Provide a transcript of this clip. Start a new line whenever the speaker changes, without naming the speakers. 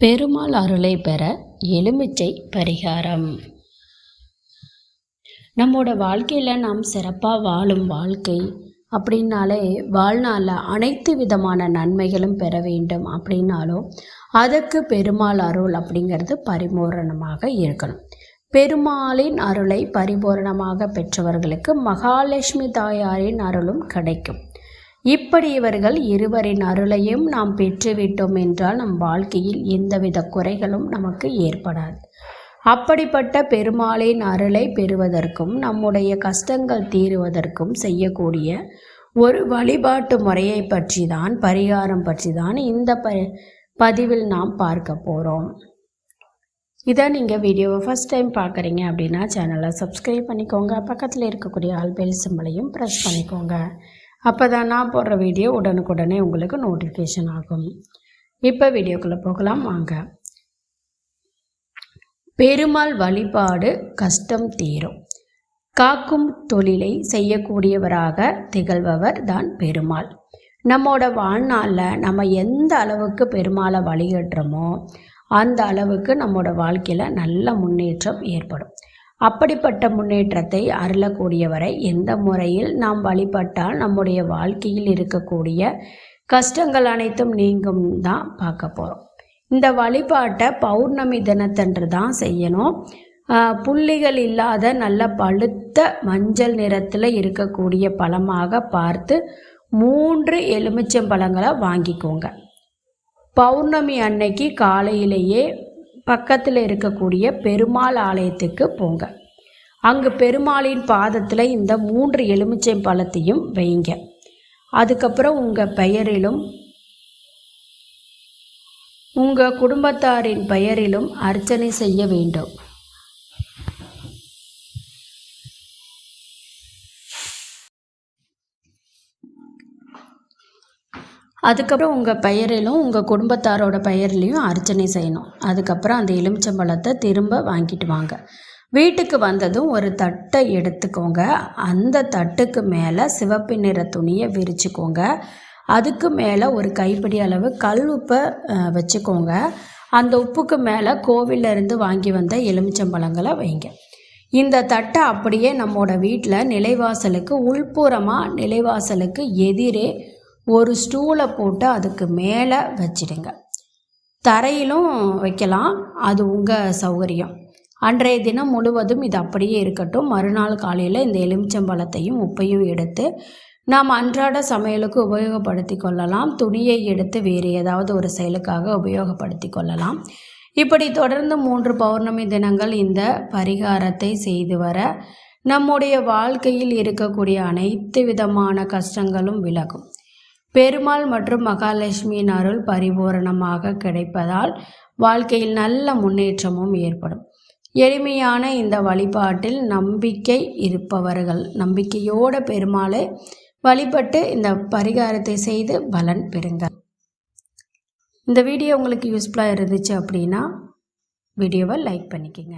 பெருமாள் அருளை பெற எலுமிச்சை பரிகாரம். நம்மோட வாழ்க்கையில் நாம் சிறப்பாக வாழும் வாழ்க்கை அப்படின்னாலே வாழ்நாளில் அனைத்து விதமான நன்மைகளும் பெற வேண்டும் அப்படின்னாலும் அதற்கு பெருமாள் அருள் அப்படிங்கிறது பரிபூரணமாக இருக்கணும். பெருமாளின் அருளை பரிபூரணமாக பெற்றவர்களுக்கு மகாலட்சுமி தாயாரின் அருளும் கிடைக்கும். இப்படி இவர்கள் இருவரின் அருளையும் நாம் பெற்றுவிட்டோம் என்றால் நம் வாழ்க்கையில் எந்தவித குறைகளும் நமக்கு ஏற்படாது. அப்படிப்பட்ட பெருமாளின் அருளை பெறுவதற்கும் நம்முடைய கஷ்டங்கள் தீருவதற்கும் செய்யக்கூடிய ஒரு வழிபாட்டு முறையை பற்றி தான் பரிகாரம் பற்றி தான் இந்த ப பதிவில் நாம் பார்க்க போகிறோம் இதை நீங்கள் வீடியோவை ஃபஸ்ட் டைம் பார்க்குறீங்க அப்படின்னா சேனலை சப்ஸ்கிரைப் பண்ணிக்கோங்க. பக்கத்தில் இருக்கக்கூடிய ஆல் பெல் சிம்பளையும் ப்ரெஸ் பண்ணிக்கோங்க. அப்போ தான் நான் போடுற வீடியோ உடனுக்குடனே உங்களுக்கு நோட்டிஃபிகேஷன் ஆகும். இப்போ வீடியோக்குள்ளே போகலாம் வாங்க. பெருமாள் வழிபாடு கஷ்டம் தீரும். காக்கும் தொழிலை செய்யக்கூடியவராக திகழ்பவர் தான் பெருமாள். நம்மோட வாழ்நாளில் நம்ம எந்த அளவுக்கு பெருமாளை வழிகட்டுறோமோ அந்த அளவுக்கு நம்மோட வாழ்க்கையில் நல்ல முன்னேற்றம் ஏற்படும். அப்படிப்பட்ட முன்னேற்றத்தை அருளக்கூடியவரை எந்த முறையில் நாம் வழிபட்டால் நம்முடைய வாழ்க்கையில் இருக்கக்கூடிய கஷ்டங்கள் அனைத்தும் நீங்கும் தான் பார்க்க போகிறோம் இந்த வழிபாட்டை பௌர்ணமி தினத்தன்று தான் செய்யணும். புள்ளிகள் இல்லாத நல்ல பழுத்த மஞ்சள் நிறத்தில் இருக்கக்கூடிய பழமாக பார்த்து மூன்று எலுமிச்சம்பழங்களை வாங்கிக்கோங்க. பௌர்ணமி அன்னைக்கு காலையிலேயே பக்கத்தில் இருக்கக்கூடிய பெருமாள் ஆலயத்துக்கு போங்க. அங்கு பெருமாளின் பாதத்தில் இந்த மூன்று எலுமிச்சை பழத்தையும் வைங்க. அதுக்கப்புறம் உங்கள் பெயரிலும் உங்கள் குடும்பத்தாரின் பெயரிலும் அர்ச்சனை செய்ய வேண்டும். அதுக்கப்புறம் உங்கள் பெயரிலும் உங்கள் குடும்பத்தாரோட பெயர்லேயும் அர்ச்சனை செய்யணும். அதுக்கப்புறம் அந்த எலுமிச்சம்பழத்தை திரும்ப வாங்கிட்டு வாங்க. வீட்டுக்கு வந்ததும் ஒரு தட்டை எடுத்துக்கோங்க. அந்த தட்டுக்கு மேலே சிவப்பு நிற துணியை விரிச்சுக்கோங்க. அதுக்கு மேலே ஒரு கைப்பிடி அளவு கல் உப்பை வச்சுக்கோங்க. அந்த உப்புக்கு மேலே கோவிலிருந்து வாங்கி வந்த எலுமிச்சம்பழங்களை வைங்க. இந்த தட்டை அப்படியே நம்மோட வீட்டில் நிலைவாசலுக்கு உள்புறமாக நிலைவாசலுக்கு எதிரே ஒரு ஸ்டூலை போட்டு அதுக்கு மேலே வச்சிடுங்க. தரையிலும் வைக்கலாம். அது உங்கள் சௌகரியம். அன்றைய தினம் முழுவதும் இது அப்படியே இருக்கட்டும். மறுநாள் காலையில் இந்த எலுமிச்சம்பழத்தையும் உப்பையும் எடுத்து நாம் அன்றாட சமையலுக்கு உபயோகப்படுத்தி கொள்ளலாம். துணியை எடுத்து வேறு ஏதாவது ஒரு செயலுக்காக உபயோகப்படுத்தி கொள்ளலாம். இப்படி தொடர்ந்து மூன்று பௌர்ணமி தினங்கள் இந்த பரிகாரத்தை செய்து வர நம்முடைய வாழ்க்கையில் இருக்கக்கூடிய அனைத்து விதமான கஷ்டங்களும் விலகும். பெருமாள் மற்றும் மகாலட்சுமியின் அருள் பரிபூரணமாக கிடைப்பதால் வாழ்க்கையில் நல்ல முன்னேற்றமும் ஏற்படும். எளிமையான இந்த வழிபாட்டில் நம்பிக்கை இருப்பவர்கள் நம்பிக்கையோட பெருமாளை வழிபட்டு இந்த பரிகாரத்தை செய்து பலன் பெறுங்கள். இந்த வீடியோ உங்களுக்கு யூஸ்ஃபுல்லாக இருந்துச்சு அப்படின்னா வீடியோவை லைக் பண்ணிக்கோங்க.